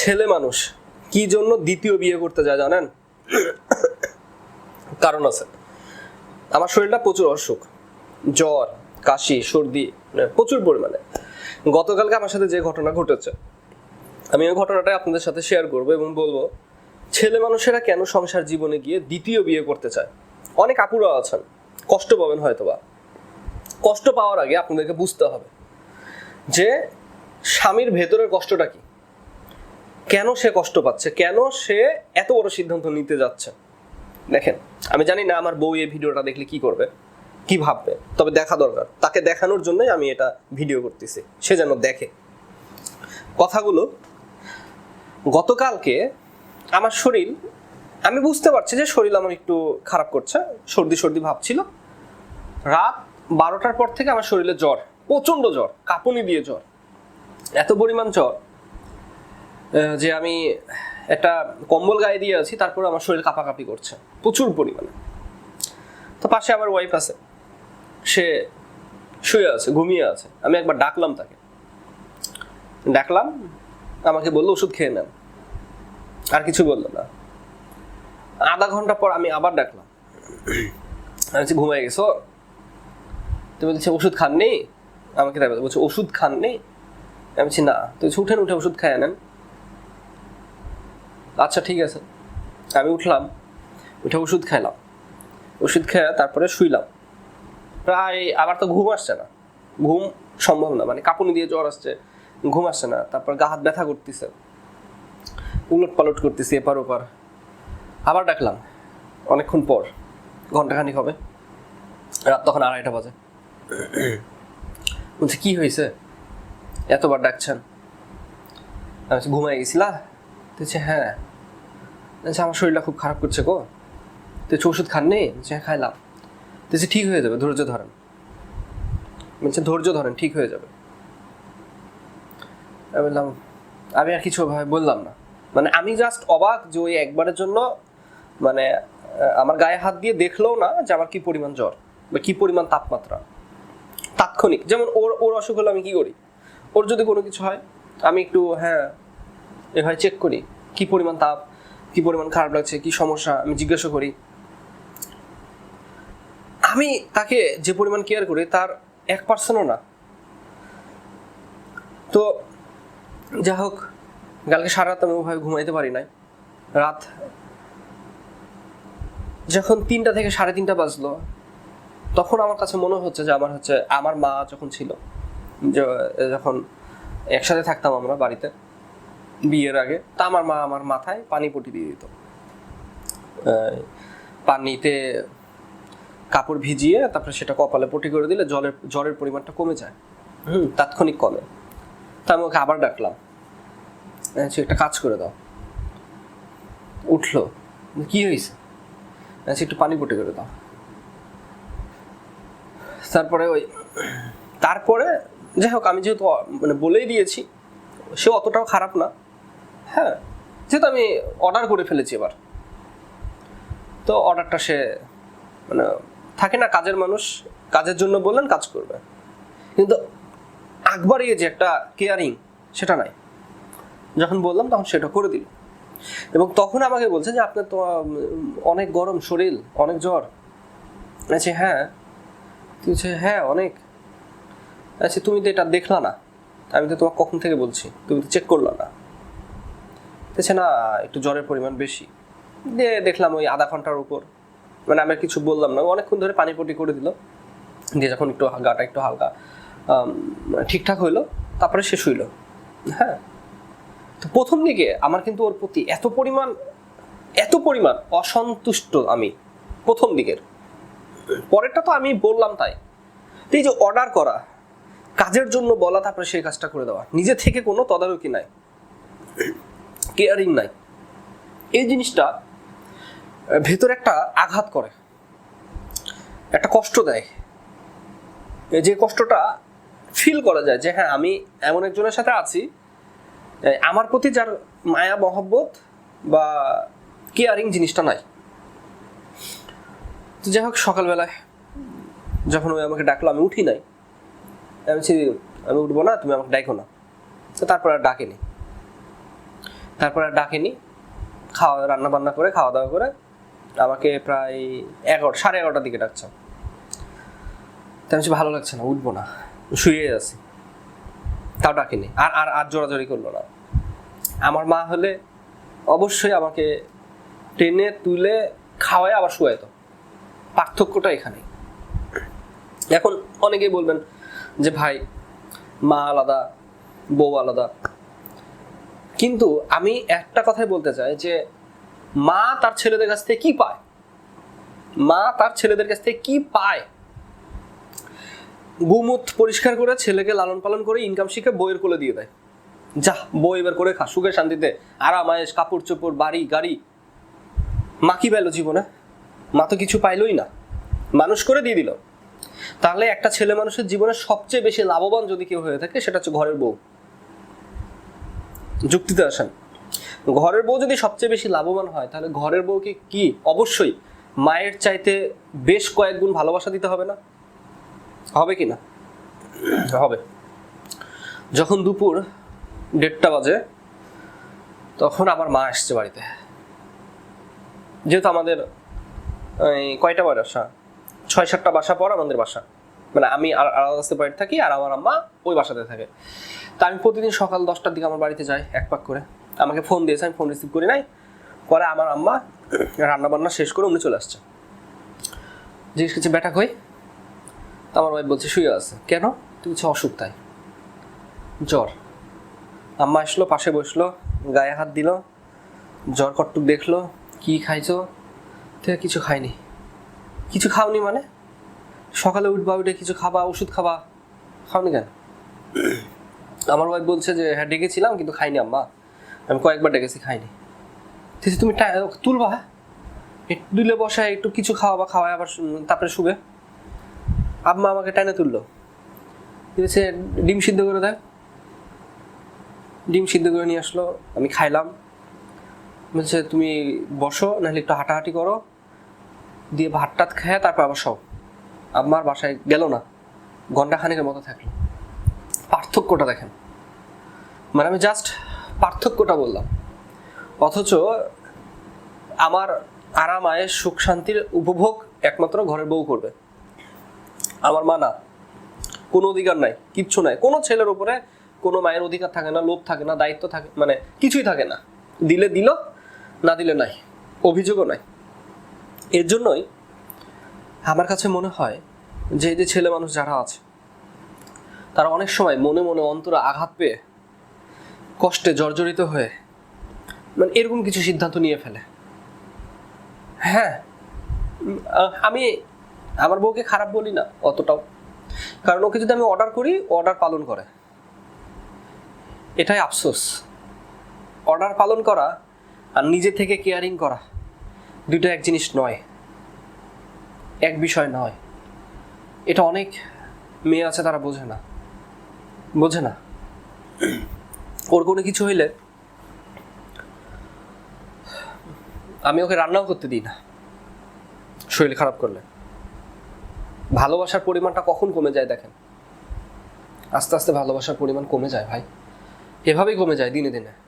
ছেলে মানুষ, কি জন্য দ্বিতীয় বিয়ে করতে যায় জানেন? কারণ আছে। আমার শরীরটা প্রচুর অসুখ, জ্বর, কাশি, সর্দি, প্রচুর পরিমাণে। গতকালকে আমার সাথে যে ঘটনা ঘটেছে, আমি ওই ঘটনাটা আপনাদের সাথে শেয়ার করব এবং বলব, ছেলে মানুষেরা কেন সংসার জীবনে গিয়ে দ্বিতীয় বিয়ে করতে চায়? অনেক আপুরা আছেন, কষ্ট পাবেন হয়তোবা। কষ্ট পাওয়ার আগে আপনাদেরকে বুঝতে হবে যে স্বামীর ভেতরের কষ্টটা কি? কেন সে কষ্ট পাচ্ছে? কেন সে এত বড় সিদ্ধান্ত নিতে যাচ্ছে? দেখেন, আমি জানি না আমার বউ এই ভিডিওটা দেখলে কি করবে, কি ভাববে, তবে দেখা দরকার। তাকে দেখানোর জন্যই আমি এটা ভিডিও করতেছি, সে যেন দেখে। কথাগুলো, গতকালকে আমার শরীর, আমি বুঝতে পারছি যে শরীর আমার একটু খারাপ করছে, সর্দি সর্দি ভাব ছিল। রাত বারোটার পর থেকে আমার শরীরে জ্বর প্রচণ্ড জ্বর, কাঁপুনি দিয়ে জ্বর। এত পরিমাণ জ্বর যে আমি একটা কম্বল গায়ে দিয়ে আছি তারপর আমার শরীর কাঁপাকাঁপি করছে প্রচুর পরিমাণে। তো পাশে আমার ওয়াইফ আছে সে শুয়ে আছে ঘুমিয়ে আছে আমি একবার ডাকলাম তাকে। ডাকলাম আমাকে বলল ওষুধ খেয়ে নেন। আর কিছু বলল না। আধা ঘণ্টা পর আমি আবার ডাকলাম। আমি বলছি ঘুমাই গেছো? তুমি বলছে ওষুধ খাননি? আমাকে তাই বলছে, ওষুধ খাননি? আমি বলছি না। তুই উঠেন উঠে ওষুধ খায় নেন। আচ্ছা ঠিক আছে। আমি উঠলাম, উঠে ওষুধ খাইলাম। ওষুধ খেয়ে তারপরে শুইলাম। প্রায় আবার তো ঘুম আসছে না। ঘুম সম্ভব না মানে কাঁপুনি দিয়ে জ্বর আসছে, ঘুম আসছে না। তারপর গা হাত ব্যথা করতেছে। উলট পালট করতেছি এপার ওপার। আবার ডাকলাম, অনেকক্ষণ পর। ঘন্টাখানিক হবে। রাত তখন আড়াইটা বাজে। বলছে, কি হয়েছে? এতবার ডাকছেন? আমি ঘুমাই গেছিলা? হ্যাঁ। বলছে, আমার শরীরটা খুব খারাপ করছে গো। তুই ওষুধ খাননি? বলছে হ্যাঁ খাইলাম। বলছে, ঠিক হয়ে যাবে, ধৈর্য ধরেন। বলছে, ধৈর্য ধরেন, ঠিক হয়ে যাবে। আমি বললাম, আমি আর কিছু ভাবে বললাম না। মানে আমি জাস্ট অবাক যে ওই একবারের জন্য মানে আমার গায়ে হাত দিয়ে দেখলেও না যে আমার কি পরিমাণ জ্বর বা কি পরিমাণ তাপমাত্রা। তাৎক্ষণিক, যেমন ওর ওর অসুখ হলে আমি কি করি? ওর যদি কোনো কিছু হয়, আমি একটু হ্যাঁ এভাবে চেক করি, কি পরিমাণ তাপ কি পরিমাণ খারাপ লাগছে, কি সমস্যা, আমি জিজ্ঞাসা করি। আমি তাকে যে পরিমাণ কেয়ার করি, তার এক পার্সেন্টও না। তো যা হোক, কালকে সারা রাত আমি ওভাবে ঘুমাইতে পারি নাই। রাত যখন তিনটা থেকে সাড়ে তিনটা বাজলো, তখন আমার কাছে মনে হচ্ছে যে আমার হচ্ছে, আমার মা যখন ছিল যখন একসাথে থাকতাম আমরা বাড়িতে বিয়ের আগে। তা আমার মা আমার মাথায় পানি পটি দিয়ে দিত। পানিতে কাপড় ভিজিয়ে তারপরে সেটা কপালে পটি করে দিলে জলের জ্বরের পরিমাণটা কমে যায়। হুম, তাৎক্ষণিক কমে। তা আমি ওকে আবার ডাকলাম। আচ্ছা একটা কাজ করে দাও। উঠল। কি হয়েছে? আচ্ছা একটু পানি পটি করে দাও। তারপরে ওই, তারপরে যাই হোক আমি যেহেতু মানে বলেই দিয়েছি, সে অতটাও খারাপ না। হ্যাঁ যেহেতু আমি অর্ডার করে ফেলেছি এবার। তো অর্ডারটা সে মানে থাকে না, কাজের মানুষ কাজের জন্য বললেন, কাজ করবে। কিন্তু আকবর যে একটা কেয়ারিং সেটা নাই। যখন বললাম, তখন সেটা করে দিল। এবং তখন আমাকে বলছে যে, আপনার তো অনেক গরম, শরীর, অনেক জ্বর। আচ্ছা হ্যাঁ। তুই হ্যাঁ অনেক। আচ্ছা তুমি তো এটা দেখলা না। আমি তো তোমাকে কখন থেকে বলছি? তুমি তো চেক করলা না। বলছে না একটু জ্বরের পরিমাণ বেশি। দিয়ে দেখলাম ওই আধা ঘণ্টার উপর। মানে আমি কিছু বললাম না অনেকক্ষণ ধরে পানি পটি করে দিল। দিয়ে যখন একটু গাটা একটু হালকা আম, ঠিকঠাক হইল তারপরে শেষ হইল। হ্যাঁ? তো প্রথম দিকে আমার কিন্তু ওর প্রতি এত পরিমাণ এত পরিমাণ অসন্তুষ্ট আমি প্রথম দিকের। পরেরটা তো আমি বললাম তাই। এই যে অর্ডার করা কাজের জন্য বলা তারপরে সেই কাজটা করে দেওয়া নিজে থেকে কোনো তদারকি নাই। কেয়ারিং নাই। এই জিনিসটা ভেতরে একটা আঘাত করে, একটা কষ্ট দেয়। যে কষ্টটা ফিল করা যায় যে হ্যাঁ আমি এমন একজনের সাথে আছি আমার প্রতি যার মায়া, মহব্বত বা কেয়ারিং জিনিসটা নাই। তো যাই হোক, সকালবেলায় যখন ওই আমাকে ডাকলো, আমি উঠি নাই। আমি আমি উঠবো না, তুমি আমাকে ডাকো না। তো তারপর আর ডাকেনি। তারপরে ডাকেনি। খাওয়া রান্না বান্না করে খাওয়া দাওয়া করে আমাকে প্রায় এগারো, সাড়ে এগারোটার দিকে ডাকছে। তাই আমি ভালো লাগছে না, উঠবো না। শুয়ে আছি। তাও ডাকেনি। আর আর আর জোরাজোরি করল না। আমার মা হলে অবশ্যই আমাকে টেনে, তুলে, খাওয়ায়, আবার শুয়াইতো। পার্থক্যটা এখানে এখন অনেকেই বলবেন যে, ভাই, মা আলাদা, বউ আলাদা। কিন্তু আমি একটা কথাই বলতে চাই যে মা তার ছেলেদের কাছ থেকে কি পায়? মা তার ছেলেদের কাছ থেকে কি পায়? গুমুত পরিষ্কার করে ছেলেকে লালন পালন করে ইনকাম শিখে বইয়ের কোলে দিয়ে দেয়। যা বই এবার করে খা, সুখে শান্তিতে, আরাম কাপড় চোপড়, বাড়ি, গাড়ি। মা কি পাইলো জীবনে? মা তো কিছু পাইলোই না। মানুষ করে দিয়ে দিল। তাহলে একটা ছেলে মানুষের জীবনে সবচেয়ে বেশি লাভবান যদি কেউ হয়ে থাকে, সেটা হচ্ছে ঘরের বউ। যুক্তিতে আসেন। ঘরের বউ যদি সবচেয়ে বেশি লাভবান হয়, তাহলে ঘরের বউকে কি অবশ্যই মায়ের চাইতে বেশ কয়েক গুণ ভালোবাসা দিতে হবে না? হবে কি না? হবে। যখন দুপুর দেড়টা বাজে, তখন আমার মা আসছে বাড়িতে। যেহেতু আমাদের কয়টা কয়টা বাসা? ছয় সাতটা বাসা পর আমাদের বাসা। মানে আমি আর- আলাদা সেপারেট থাকি আর আমার আম্মা ওই বাসাতে থাকে। তা আমি প্রতিদিন সকাল দশটার দিকে আমার বাড়িতে যাই, এক পাক করে। আমাকে ফোন দিয়েছে, আমি ফোন রিসিভ করি নাই। পরে আমার আম্মা রান্না বান্না শেষ করে উনি চলে আসছে। জিজ্ঞেস করছে ব্যাটা কই? তা আমার ওয়াইফ বলছে, শুয়ে আছে। কেন? তুই হচ্ছে অসুখ তাই। জ্বর। আম্মা আসলো, পাশে বসল, গায়ে হাত দিল, জ্বর কটটুক দেখল, কি খাইছো? থেকে কিছু খাইনি। কিছু খাওনি মানে? সকালে উঠবা, উঠে কিছু খাবা, ওষুধ খাবা। খাওনি কেন? আমার ওয়াইফ বলছে যে হ্যাঁ ডেকেছিলাম, কিন্তু খাইনি আম্মা। আমি কয়েকবার ডেকেছি, খাইনি। ঠিক তুমি তুলবা হ্যাঁ? একটু দিলে বসায়, একটু কিছু খাওয়াবা, খাওয়ায় আবার তারপরে শুবে। আম্মা আমাকে টাইনে তুললো। আছে ডিম সিদ্ধ করে দেয় ডিম সিদ্ধ করে নিয়ে আসলো, আমি খাইলাম। বলছে, তুমি বসো, নাহলে একটু হাঁটাহাঁটি করো। দিয়ে ভাত টাত খেয়ে তারপর আবার সব আমার বাসায় গেল না। ঘণ্টা খানেকের মতো থাকল। পার্থক্যটা দেখেন। মানে আমি জাস্ট পার্থক্যটা বললাম। অথচ আমার আরাম আয়ের সুখ, শান্তির উপভোগ একমাত্র ঘরের বউ করবে। আমার মা না। কোনো অধিকার নাই, কিচ্ছু নাই। কোনো ছেলের উপরে কোনো মায়ের অধিকার থাকে না, লোভ থাকে না, দায়িত্ব থাকে মানে কিছুই থাকে না। দিলে দিল, না দিলে নাই। অভিযোগও নাই। এর জন্যই আমার কাছে মনে হয় যে যে ছেলে মানুষ যারা আছে তারা অনেক সময় মনে মনে অন্তরে আঘাত পেয়ে কষ্টে জর্জরিত হয়ে মানে এরকম কিছু সিদ্ধান্ত নিয়ে ফেলে। হ্যাঁ আমি আমার বউকে খারাপ বলি না অতটাও। কারণ ওকে যদি আমি অর্ডার করি অর্ডার পালন করে। এটাই আফসোস। অর্ডার পালন করা আর নিজে থেকে কেয়ারিং করা দুটো এক জিনিস নয়, এক বিষয় নয়। এটা অনেক মেয়ে আছে তারা বোঝে না। বোঝে না। ওর কোনো কিছু হইলে আমি ওকে রান্নাও করতে দিই না। শরীর খারাপ করলে। ভালোবাসার পরিমাণটা কখন কমে যায় দেখেন? আস্তে আস্তে ভালোবাসার পরিমাণ কমে যায় ভাই। এভাবেই কমে যায় দিনে দিনে।